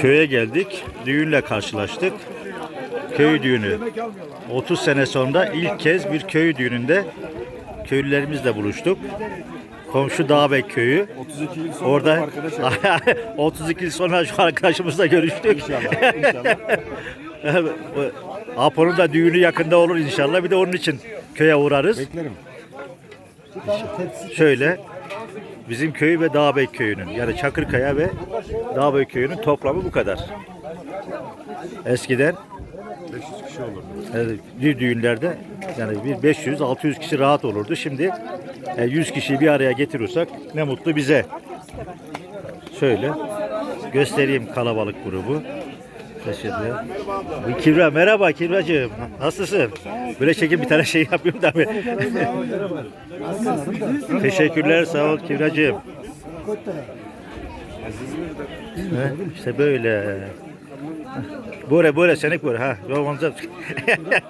Köye geldik. Düğünle karşılaştık. Köy düğünü. 30 sene sonra ilk kez bir köy düğününde köylülerimizle buluştuk. Komşu Dağbek köyü. 32 yıl sonra Orada arkadaş 32 yıl sonra şu arkadaşımızla görüştük. inşallah. inşallah. Apo'nun da düğünü yakında olur inşallah. Bir de onun için köye uğrarız. Beklerim. Şöyle bizim köy ve Dağbek köyünün yani Çakırkaya ve Dağbek köyünün toplamı bu kadar. Eskiden 500 kişi olur. Evet, bir düğünlerde yani bir 500-600 kişi rahat olurdu. Şimdi e, 100 kişiyi bir araya getiriyorsak ne mutlu bize. Şöyle göstereyim kalabalık grubu. Teşekkürler. Kibra merhaba Kibracığım. Nasılsın? Böyle çekim bir tane şey yapıyorum da. Teşekkürler sağ ol Kibracığım. İşte böyle. Böyle böyle senek böyle ha. Yolmanca.